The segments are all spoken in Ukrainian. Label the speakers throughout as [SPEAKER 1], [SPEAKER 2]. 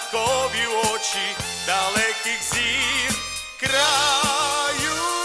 [SPEAKER 1] загадкові очі далеких зір краю.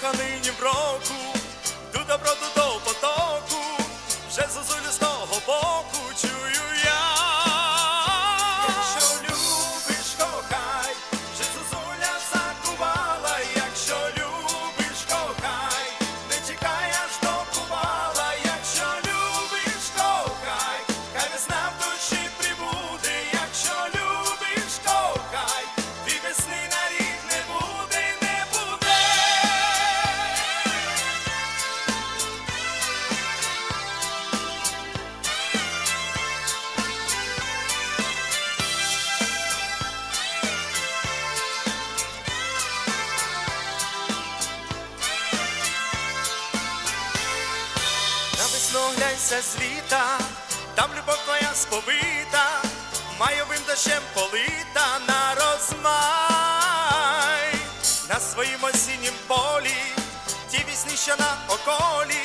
[SPEAKER 1] коханині в року, ту доброту до потоку. своїм осіннім полі, ті вісні, що на околі,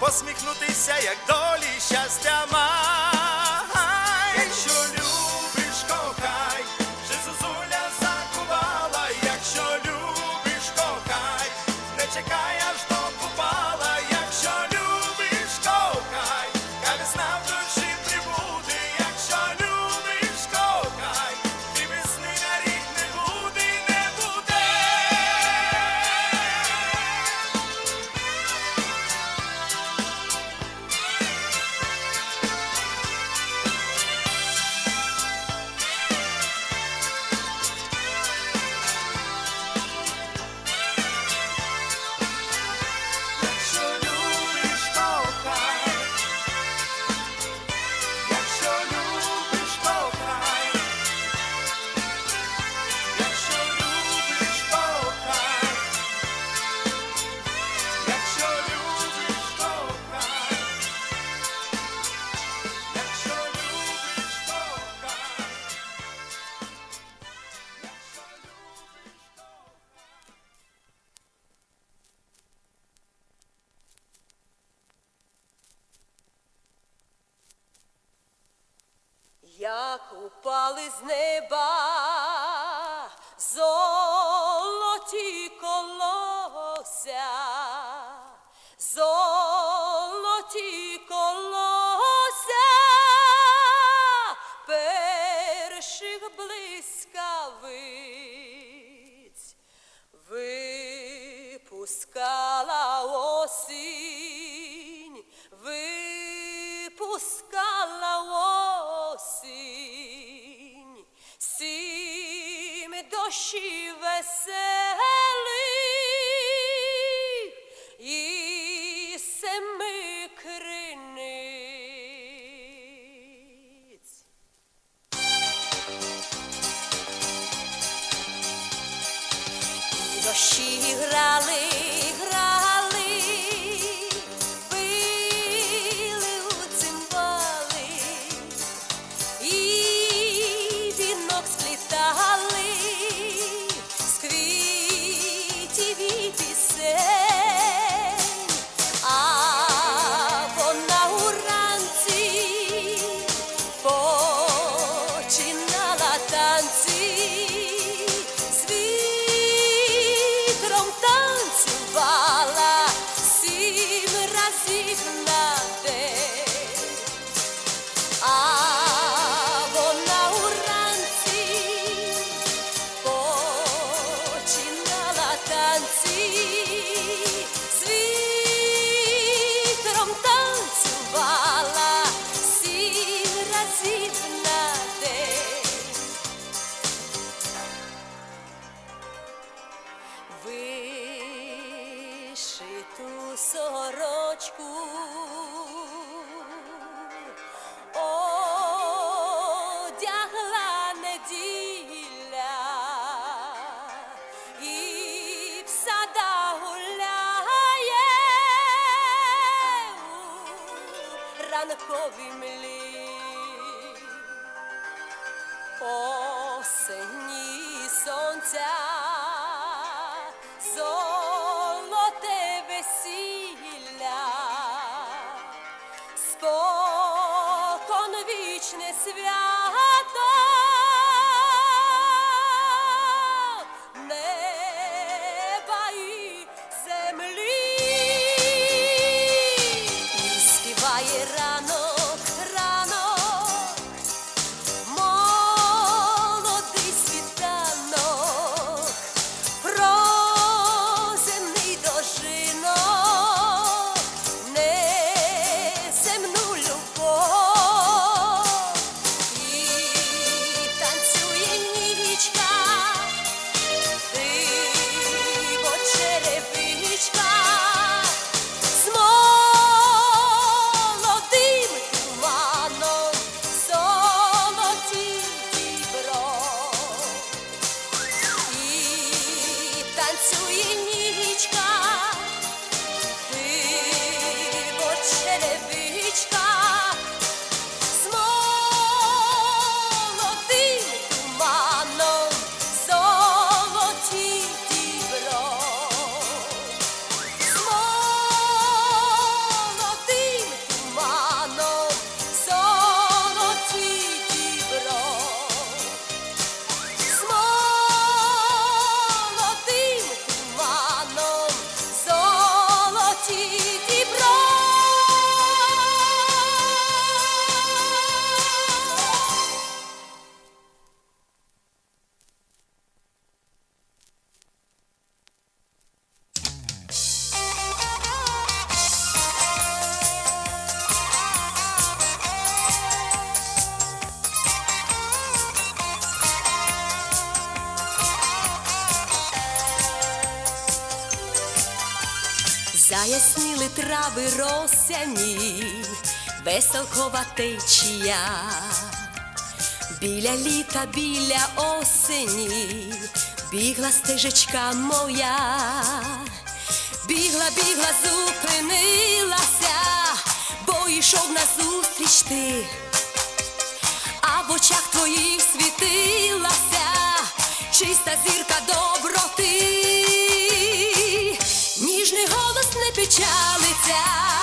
[SPEAKER 1] посміхнутися, як долі щастя має.
[SPEAKER 2] Як упали з неба золоті Go, she dosi wesele. ту сорочку. içine sivrat Яні веселкова течія, біля літа, біля осені, бігла стежечка моя, бігла, бігла, зупинилася, бо йшов назустріч ти, а в очах твоїх світилася, чиста зірка доброти, ніжний голос не печалиться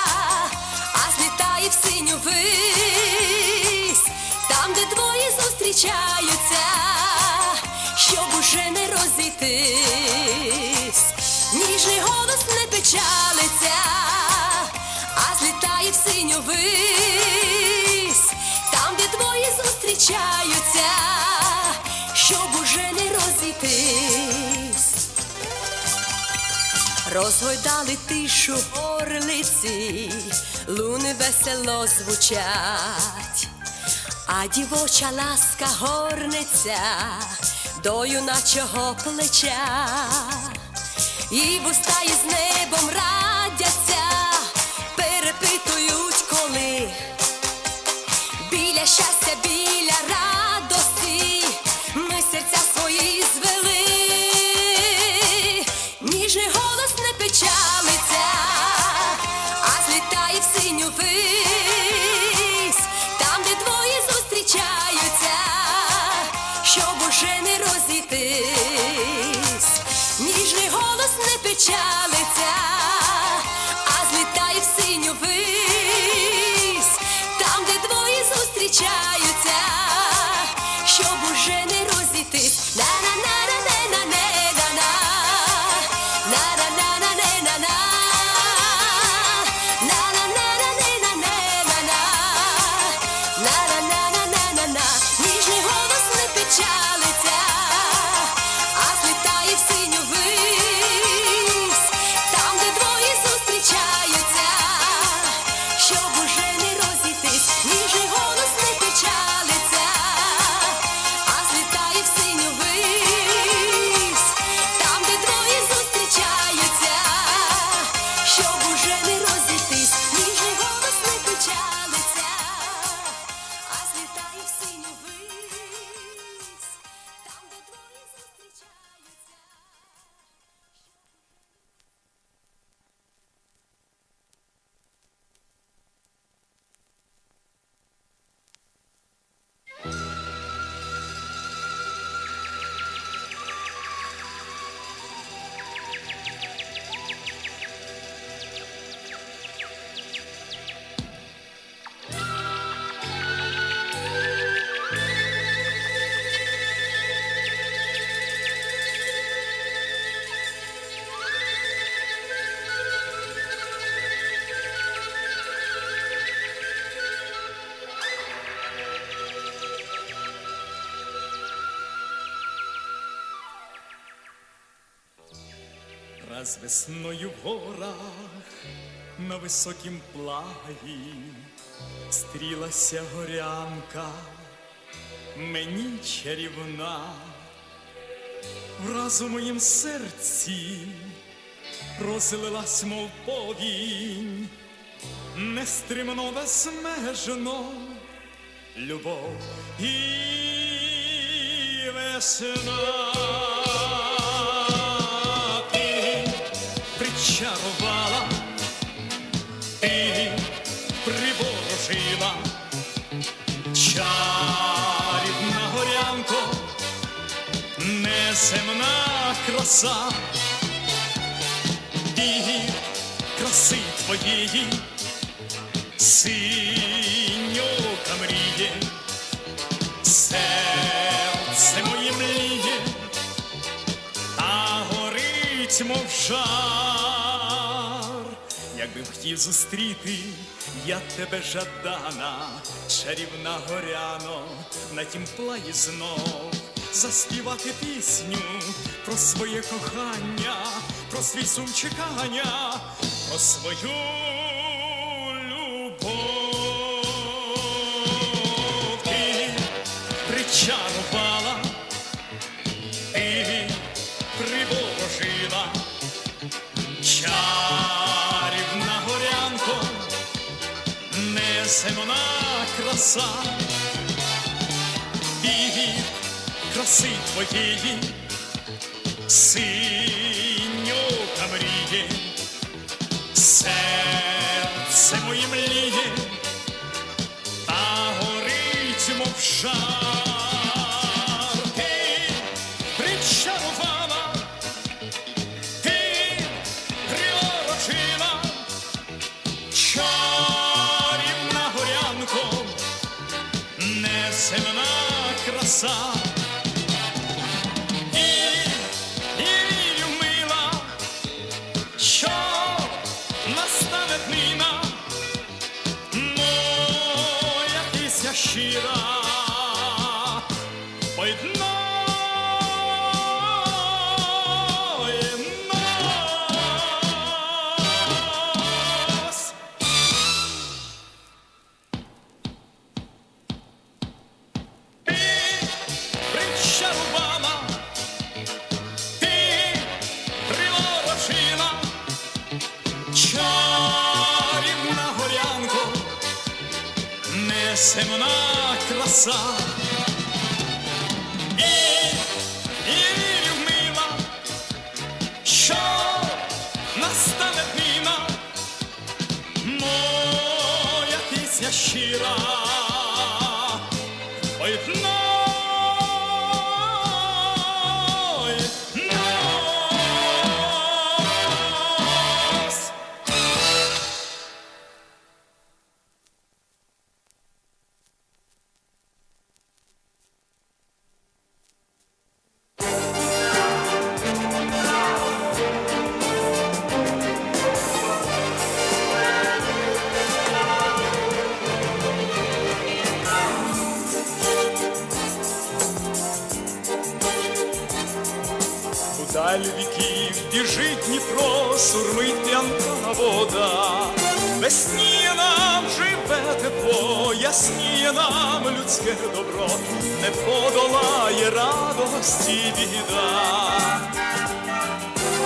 [SPEAKER 2] в синю вись, там, де двоє зустрічаються, щоб уже не розійтись, ніжний голос не печалиться, а злітає в синю вись, там, де двоє зустрічаються, щоб уже не розійтись. Розгойдали тишу орлиці луни весело звучать, а дівоча ласка горнеться до юначого плеча, і вуста із небом радяться, перепитують коли. Біля щастя, біля
[SPEAKER 3] Раз весною в горах на високім плагі стрілася горянка, мені чарівна, враз у моїм серці розлилась, мов повінь, нестримно безмежно любов і весна. Неземна краса, і краси твоєї, синьока мріє, серце моє мліє, та горить, мов жар. Якби хотів зустріти, я тебе жадана, чарівна горяно, на тім плаї знов заспівати пісню про своє кохання, про свій сум чекання, про свою любов. Причарувала ти приворожила, чарівна горянко, неземна краса, краси твоєї, синьока мріє, серце моє мліє, та горить, мов жар. Ти причарувала, ти приворожила, чарівна горянко, неземна краса. Щира. Ой, Дніпро, сурмить п'янка вода. Весніє нам живе тепло, ясніє нам людське добро, не подолає радості біда.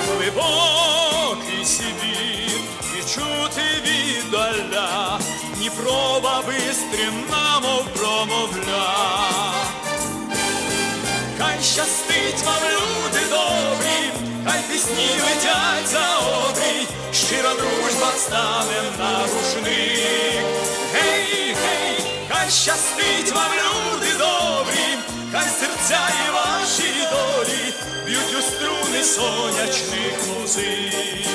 [SPEAKER 3] Глибокий Сибір, відчути віддаля, Дніпрова бистрина, мов промовля. Хай щастить вам, люди добрі, пісні летять за обрій, щира дружба стане на рушник. Гей, гей, хай щастить вам, люди добрі, хай серця і ваші долі б'ють у струни сонячних музик.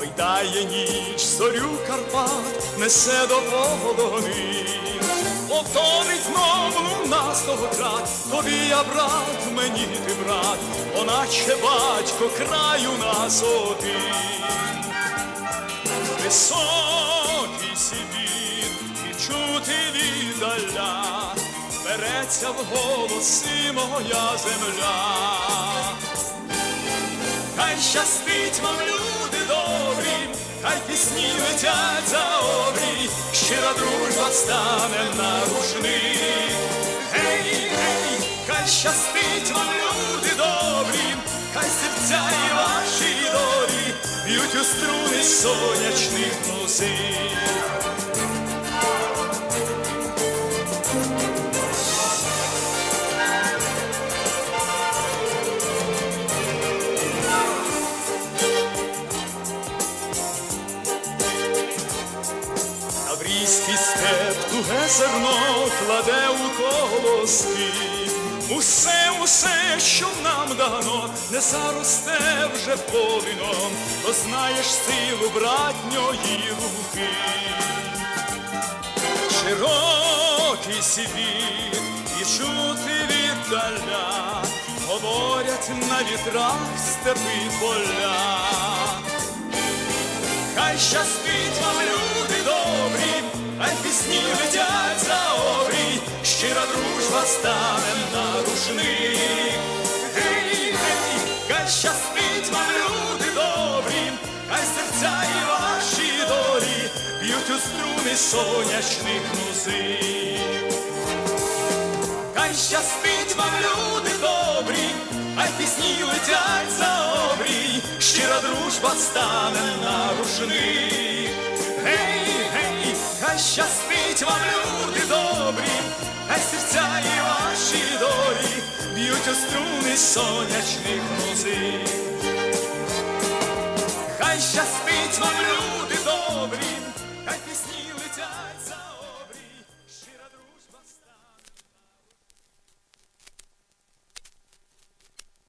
[SPEAKER 3] Ойдає ніч, зорю Карпат, несе до полонин. Повторить знову з того крат, тобі я брат, мені ти брат, оначе батько краю нас один. Високий Сибір, і чути віддаля, береться в голоси моя земля. Хай щастить вам, люди добрі, хай пісні летять за обрій, щира дружба стане на рушник. Гей, гей, хай щастить вам, люди добрі, хай серця і ваші долі б'ють у струни сонячних музик. Зерно кладе у колоски. Усе, усе, що нам дано, не заросте вже полином, то знаєш силу братньої руки. Широкий Сибір і чути віддаля, говорять на вітрах степи поля. Хай щастить вам, люди хай пісні летять за обрій, щира дружба стане на рушник. Гей, гей, хай щастить вам, люди добрі, хай серця і ваші долі б'ють у струни сонячних музик. Хай щастить вам, люди добрі, хай пісні летять за обрій, щира дружба стане на рушник. Гей, гей, хай щастить вам, люди добрі, хай серця і ваші долі б'ють у струни сонячних музик. Хай щастить вам, люди добрі,